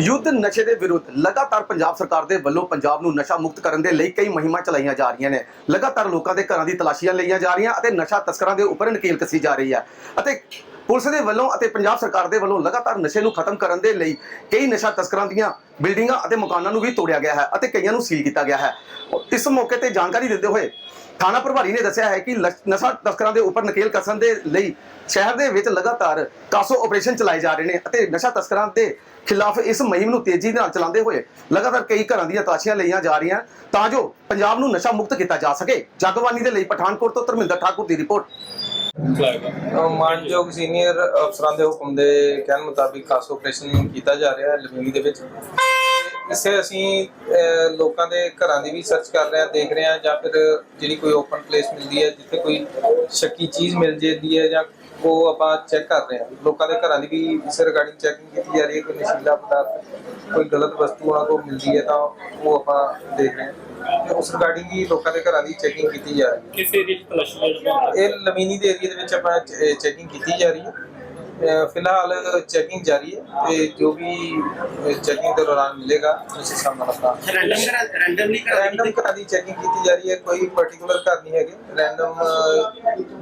ਯੁੱਧ ਨਸ਼ੇ ਦੇ ਵਿਰੁੱਧ ਲਗਾਤਾਰ ਪੰਜਾਬ ਸਰਕਾਰ ਦੇ ਵੱਲੋਂ ਪੰਜਾਬ ਨੂੰ ਨਸ਼ਾ ਮੁਕਤ ਕਰਨ ਦੇ ਲਈ ਕਈ ਮੁਹਿੰਮਾਂ ਚਲਾਈਆਂ ਜਾ ਰਹੀਆਂ ਨੇ। ਲਗਾਤਾਰ ਲੋਕਾਂ ਦੇ ਘਰਾਂ ਦੀ ਤਲਾਸ਼ੀਆਂ ਲਈਆਂ ਜਾ ਰਹੀਆਂ ਅਤੇ ਨਸ਼ਾ ਤਸਕਰਾਂ ਦੇ ਉੱਪਰ ਨਕੇਲ ਕੱਸੀ ਜਾ ਰਹੀ ਹੈ। ਅਤੇ ਪੁਲਿਸ ਦੇ ਵੱਲੋਂ ਅਤੇ ਪੰਜਾਬ ਸਰਕਾਰ ਦੇ ਵੱਲੋਂ ਲਗਾਤਾਰ ਨਸ਼ੇ ਨੂੰ ਖਤਮ ਕਰਨ ਦੇ ਲਈ ਕਈ ਨਸ਼ਾ ਤਸਕਰਾਂ ਦੀਆਂ ਬਿਲਡਿੰਗਾਂ ਅਤੇ ਮਕਾਨਾਂ ਨੂੰ ਵੀ ਤੋੜਿਆ ਗਿਆ ਹੈ ਅਤੇ ਕਈਆਂ ਨੂੰ ਸੀਲ ਕੀਤਾ ਗਿਆ ਹੈ। ਇਸ ਮੌਕੇ ਤੇ ਜਾਣਕਾਰੀ ਦਿੰਦੇ ਹੋਏ ਥਾਣਾ ਪ੍ਰਭਾਰੀ ਨੇ ਦੱਸਿਆ ਹੈ ਕਿ ਨਸ਼ਾ ਤਸਕਰਾਂ ਦੇ ਉੱਪਰ ਨਕੇਲ ਕਸਣ ਦੇ ਲਈ ਸ਼ਹਿਰ ਦੇ ਵਿੱਚ ਲਗਾਤਾਰ ਕਾਸੋ ਆਪਰੇਸ਼ਨ ਚਲਾਏ ਜਾ ਰਹੇ ਨੇ ਅਤੇ ਨਸ਼ਾ ਤਸਕਰਾਂ ਦੇ ਖਿਲਾਫ ਇਸ ਮੁਹਿੰਮ ਨੂੰ ਤੇਜ਼ੀ ਨਾਲ ਚਲਾਉਂਦੇ ਹੋਏ ਲਗਾਤਾਰ ਕਈ ਘਰਾਂ ਦੀਆਂ ਤਲਾਸ਼ੀਆਂ ਲਈਆਂ ਜਾ ਰਹੀਆਂ ਤਾਂ ਜੋ ਪੰਜਾਬ ਨੂੰ ਨਸ਼ਾ ਮੁਕਤ ਕੀਤਾ ਜਾ ਸਕੇ। ਜਗਬਾਨੀ ਦੇ ਲਈ ਪਠਾਨਕੋਟ ਤੋਂ ਧਰਮਿੰਦਰ ਠਾਕੁਰ ਦੀ ਰਿਪੋਰਟ। ਮਾਨਯੋਗ ਸੀਨੀਅਰ ਅਫਸਰਾਂ ਦੇ ਹੁਕਮ ਦੇ ਕਹਿਣ ਮੁਤਾਬਿਕ ਖਾਸ ਆਪਰੇਸ਼ਨ ਕੀਤਾ ਜਾ ਰਿਹਾ ਹੈ ਲਵੇਲੀ ਦੇ ਵਿੱਚ। ਇਸੇ ਅਸੀਂ ਲੋਕਾਂ ਦੇ ਘਰਾਂ ਦੀ ਵੀ ਸਰਚ ਕਰ ਰਹੇ ਹਾਂ, ਦੇਖ ਰਹੇ ਹਾਂ ਜਾਂ ਫਿਰ ਜਿਹੜੀ ਕੋਈ ਓਪਨ ਪਲੇਸ ਮਿਲਦੀ ਹੈ, ਜਿੱਥੇ ਕੋਈ ਸ਼ੱਕੀ ਚੀਜ਼ ਮਿਲ ਜਾਂਦੀ ਹੈ ਜਾਂ ਉਹ ਆਪਾਂ ਚੈੱਕ ਕਰ ਰਹੇ ਹਾਂ। ਲੋਕਾਂ ਦੇ ਘਰਾਂ ਦੀ ਵੀ ਇਸ ਰਿਗਾਰਡਿੰਗ ਚੈਕਿੰਗ ਕੀਤੀ ਜਾ ਰਹੀ ਹੈ ਕੋਈ ਨਸ਼ੀਲਾ ਪਦਾਰਥ, ਕੋਈ ਗਲਤ ਵਸਤੂ ਉਹਨਾਂ ਕੋਲ ਮਿਲਦੀ ਹੈ ਤਾਂ ਉਹ ਆਪਾਂ ਦੇਖ ਰਹੇ ਹਾਂ। ਤੇ ਉਸ ਰਿਗਾਰਡਿੰਗ ਹੀ ਲੋਕਾਂ ਦੇ ਘਰਾਂ ਦੀ ਚੈਕਿੰਗ ਕੀਤੀ ਜਾ ਰਹੀ ਹੈ। ਕਿਸ ਏਰੀਆ 'ਚ ਤਲਾਸ਼ੀ ਲੈ ਰਹੇ ਹੋ ਇਹ ਲਮੀਨੀ ਦੇ ਏਰੀਆ ਦੇ ਵਿੱਚ ਆਪਾਂ ਚੈਕਿੰਗ ਕੀਤੀ ਜਾ ਰਹੀ ਹੈ। ਫਿਲਹਾਲ ਚੈਕਿੰਗ ਜਾਰੀ ਹੈ ਤੇ ਜੋ ਵੀ ਚੈਕਿੰਗ ਦੇ ਦੌਰਾਨ ਮਿਲੇਗਾ ਉਸ ਹਿਸਾਬ ਨਾਲ ਆਪਾਂ ਰੈਂਡਮ ਰੈਂਡਮਲੀ ਰੈਂਡਮ ਘਰਾਂ ਦੀ ਚੈਕਿੰਗ ਕੀਤੀ ਜਾ ਰਹੀ ਹੈ। ਕੋਈ ਪਾਰਟਿਕੂਲਰ ਘਰ ਨਹੀਂ ਹੈਗੇ। ਰੈਂਡਮ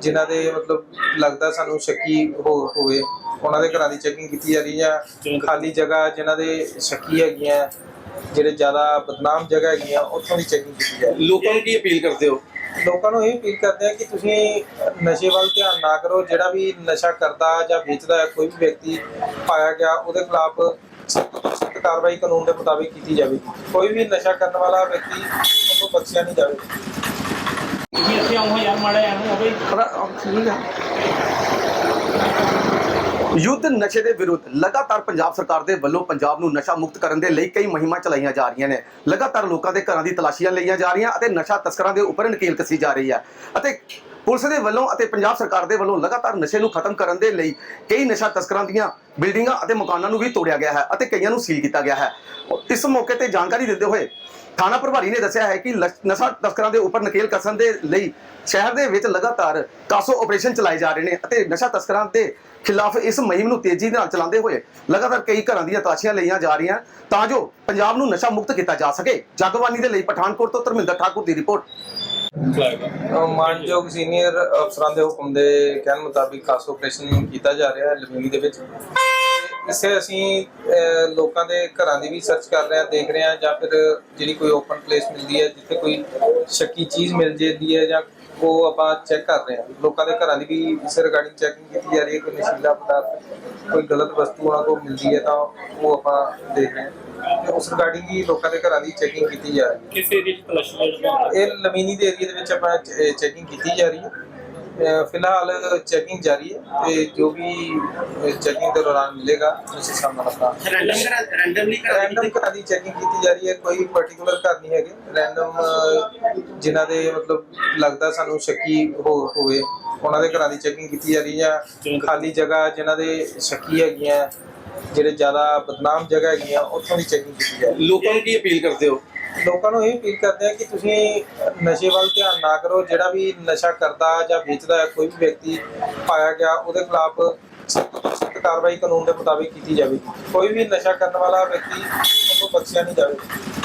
ਜਿਨ੍ਹਾਂ ਦੇ ਮਤਲਬ ਲੱਗਦਾ ਸਾਨੂੰ ਸ਼ੱਕੀ ਹੋ- ਹੋਵੇ ਉਹਨਾਂ ਦੇ ਘਰਾਂ ਦੀ ਚੈਕਿੰਗ ਕੀਤੀ ਜਾ ਰਹੀ ਹੈ ਖਾਲੀ ਜਗ੍ਹਾ ਜਿਨ੍ਹਾਂ ਦੇ ਸ਼ੱਕੀ ਹੈਗੀਆਂ ਜਿਹੜੇ ਜ਼ਿਆਦਾ ਬਦਨਾਮ ਜਗ੍ਹਾ ਹੈਗੀਆਂ ਉੱਥੋਂ ਦੀ ਚੈਕਿੰਗ ਕੀਤੀ ਜਾ ਰਹੀ ਹੈ ਲੋਕਾਂ ਨੂੰ ਕੀ ਅਪੀਲ ਕਰਦੇ ਹੋ? ਲੋਕਾਂ ਨੂੰ ਇਹ ਅਪੀਲ ਕਰਦੇ ਆ ਕਿ ਤੁਸੀਂ ਨਸ਼ੇ ਵੱਲ ਧਿਆਨ ਨਾ ਕਰੋ। ਜਿਹੜਾ ਵੀ ਨਸ਼ਾ ਕਰਦਾ ਜਾਂ ਵੇਚਦਾ ਹੈ ਕੋਈ ਵੀ ਵਿਅਕਤੀ ਪਾਇਆ ਗਿਆ ਉਹਦੇ ਖਿਲਾਫ ਸਖਤ ਤੋਂ ਸਖਤ ਕਾਰਵਾਈ ਕਾਨੂੰਨ ਦੇ ਮੁਤਾਬਿਕ ਕੀਤੀ ਜਾਵੇਗੀ। ਕੋਈ ਵੀ ਨਸ਼ਾ ਕਰਨ ਵਾਲਾ ਵਿਅਕਤੀ ਉਹਨੂੰ ਬਖਸ਼ਿਆ ਨਹੀਂ ਜਾਵੇਗਾ। ਜੀ ਇੱਥੇ ਆਉਂ ਯਾਰ ਮਾੜਾ ਐਵੇਂ ਹੋਵੇ ਠੀਕ ਆ ਯੁੱਧ ਨਸ਼ੇ ਦੇ ਵਿਰੁੱਧ ਲਗਾਤਾਰ ਪੰਜਾਬ ਸਰਕਾਰ ਦੇ ਵੱਲੋਂ ਪੰਜਾਬ ਨੂੰ ਨਸ਼ਾ ਮੁਕਤ ਕਰਨ ਦੇ ਲਈ ਕਈ ਮੁਹਿੰਮਾਂ ਚਲਾਈਆਂ ਜਾ ਰਹੀਆਂ ਨੇ। ਲਗਾਤਾਰ ਲੋਕਾਂ ਦੇ ਘਰਾਂ ਦੀ ਤਲਾਸ਼ੀਆਂ ਲਈਆਂ ਜਾ ਰਹੀਆਂ ਅਤੇ ਨਸ਼ਾ ਤਸਕਰਾਂ ਦੇ ਉੱਪਰ ਨਕੇਲ ਕੱਸੀ ਜਾ ਰਹੀ ਹੈ। ਅਤੇ ਪੁਲਿਸ ਦੇ ਵੱਲੋਂ ਅਤੇ ਪੰਜਾਬ ਸਰਕਾਰ ਦੇ ਵੱਲੋਂ ਲਗਾਤਾਰ ਨਸ਼ੇ ਨੂੰ ਖਤਮ ਕਰਨ ਦੇ ਲਈ ਕਈ ਨਸ਼ਾ ਤਸਕਰਾਂ ਦੀਆਂ ਬਿਲਡਿੰਗਾਂ ਅਤੇ ਮਕਾਨਾਂ ਨੂੰ ਵੀ ਤੋੜਿਆ ਗਿਆ ਹੈ ਅਤੇ ਕਈਆਂ ਨੂੰ ਸੀਲ ਕੀਤਾ ਗਿਆ ਹੈ। ਇਸ ਮੌਕੇ ਤੇ ਜਾਣਕਾਰੀ ਦਿੰਦੇ ਹੋਏ ਥਾਣਾ ਪ੍ਰਭਾਰੀ ਨੇ ਦੱਸਿਆ ਹੈ ਕਿ ਨਸ਼ਾ ਤਸਕਰਾਂ ਦੇ ਉੱਪਰ ਨਕੇਲ ਕਸਣ ਦੇ ਲਈ ਸ਼ਹਿਰ ਦੇ ਵਿੱਚ ਲਗਾਤਾਰ ਕਾਸੋ ਆਪਰੇਸ਼ਨ ਚਲਾਏ ਜਾ ਰਹੇ ਨੇ ਅਤੇ ਨਸ਼ਾ ਤਸਕਰਾਂ ਦੇ ਖਿਲਾਫ ਇਸ ਮੁਹਿੰਮ ਨੂੰ ਤੇਜ਼ੀ ਨਾਲ ਚਲਾਉਂਦੇ ਹੋਏ ਲਗਾਤਾਰ ਕਈ ਘਰਾਂ ਦੀਆਂ ਤਲਾਸ਼ੀਆਂ ਲਈਆਂ ਜਾ ਰਹੀਆਂ ਤਾਂ ਜੋ ਪੰਜਾਬ ਨੂੰ ਨਸ਼ਾ ਮੁਕਤ ਕੀਤਾ ਜਾ ਸਕੇ। ਜਗਬਾਨੀ ਦੇ ਲਈ ਪਠਾਨਕੋਟ ਤੋਂ ਧਰਮਿੰਦਰ ਠਾਕੁਰ ਦੀ ਰਿਪੋਰਟ। ਮਾਨਯੋਗ ਸੀਨੀਅਰ ਅਫਸਰਾਂ ਦੇ ਹੁਕਮ ਦੇ ਕਹਿਣ ਮੁਤਾਬਿਕ ਖਾਸ ਆਪਰੇਸ਼ਨ ਕੀਤਾ ਜਾ ਰਿਹਾ ਹੈ ਲਵੇਲੀ ਦੇ ਵਿੱਚ। ਇਸੇ ਅਸੀਂ ਲੋਕਾਂ ਦੇ ਘਰਾਂ ਦੀ ਵੀ ਸਰਚ ਕਰ ਰਹੇ ਹਾਂ, ਦੇਖ ਰਹੇ ਹਾਂ ਜਾਂ ਫਿਰ ਜਿਹੜੀ ਕੋਈ ਓਪਨ ਪਲੇਸ ਮਿਲਦੀ ਹੈ, ਜਿੱਥੇ ਕੋਈ ਸ਼ੱਕੀ ਚੀਜ਼ ਮਿਲ ਜਾਂਦੀ ਹੈ ਜਾਂ ਉਹ ਆਪਾਂ ਚੈੱਕ ਕਰ ਰਹੇ ਹਾਂ। ਲੋਕਾਂ ਦੇ ਘਰਾਂ ਦੀ ਵੀ ਇਸ ਰਿਗਾਰਡਿੰਗ ਚੈਕਿੰਗ ਕੀਤੀ ਜਾ ਰਹੀ ਹੈ ਕੋਈ ਨਸ਼ੀਲਾ ਪਦਾਰਥ ਕੋਈ ਗਲਤ ਵਸਤੂ ਉਹਨਾਂ ਕੋਲ ਮਿਲਦੀ ਹੈ ਤਾਂ ਉਹ ਆਪਾਂ ਦੇਖ ਰਹੇ ਹਾਂ। ਤੇ ਉਸ ਰਿਗਾਰਡਿੰਗ ਹੀ ਲੋਕਾਂ ਦੇ ਘਰਾਂ ਦੀ ਚੈਕਿੰਗ ਕੀਤੀ ਜਾ ਰਹੀ ਹੈ। ਕਿਸ 'ਚ ਤਲਾਸ਼ੀ ਹੋ ਇਹ ਲਮੀਨੀ ਦੇ ਏਰੀਆ ਦੇ ਵਿੱਚ ਆਪਾਂ ਚੈਕਿੰਗ ਕੀਤੀ ਜਾ ਰਹੀ ਹੈ। ਫਿਲਹਾਲ ਚੈਕਿੰਗ ਜਾਰੀ ਹੈ ਤੇ ਜੋ ਵੀ ਚੈਕਿੰਗ ਦੇ ਦੌਰਾਨ ਮਿਲੇਗਾ ਉਸ ਹਿਸਾਬ ਨਾਲ ਆਪਾਂ ਰੈਂਡਮ ਰੈਂਡਮਲੀ ਰੈਂਡਮ ਘਰਾਂ ਦੀ ਚੈਕਿੰਗ ਕੀਤੀ ਜਾ ਰਹੀ ਹੈ ਕੋਈ ਪਾਰਟਿਕੂਲਰ ਘਰ ਨਹੀਂ ਹੈਗੇ। ਰੈਂਡਮ ਜਿਨ੍ਹਾਂ ਦੇ ਮਤਲਬ ਲੱਗਦਾ ਸਾਨੂੰ ਸ਼ੱਕੀ ਹੋਵੇ ਉਹਨਾਂ ਦੇ ਘਰਾਂ ਦੀ ਚੈਕਿੰਗ ਕੀਤੀ ਜਾ ਰਹੀ ਹੈ ਖਾਲੀ ਜਗ੍ਹਾ ਜਿਨ੍ਹਾਂ ਦੇ ਸ਼ੱਕੀ ਹੈਗੀਆਂ ਜਿਹੜੇ ਜ਼ਿਆਦਾ ਬਦਨਾਮ ਜਗ੍ਹਾ ਹੈਗੀਆਂ ਉੱਥੋਂ ਦੀ ਚੈਕਿੰਗ ਕੀਤੀ ਜਾ ਰਹੀ ਹੈ। ਲੋਕਾਂ ਨੂੰ ਕੀ ਅਪੀਲ ਕਰਦੇ ਹੋ? ਲੋਕਾਂ ਨੂੰ ਇਹ ਅਪੀਲ ਕਰਦੇ ਆ ਕਿ ਤੁਸੀਂ ਨਸ਼ੇ ਵੱਲ ਧਿਆਨ ਨਾ ਕਰੋ, ਜਿਹੜਾ ਵੀ ਨਸ਼ਾ ਕਰਦਾ ਜਾਂ ਵੇਚਦਾ ਹੈ, ਕੋਈ ਵੀ ਵਿਅਕਤੀ ਪਾਇਆ ਗਿਆ, ਉਹਦੇ ਖਿਲਾਫ ਸਖਤ ਤੋਂ ਸਖਤ ਕਾਰਵਾਈ ਕਾਨੂੰਨ ਦੇ ਮੁਤਾਬਿਕ ਕੀਤੀ ਜਾਵੇਗੀ। ਕੋਈ ਵੀ ਨਸ਼ਾ ਕਰਨ ਵਾਲਾ ਵਿਅਕਤੀ ਉਹਨੂੰ ਬਖਸ਼ਿਆ ਨਹੀਂ ਜਾਵੇਗਾ।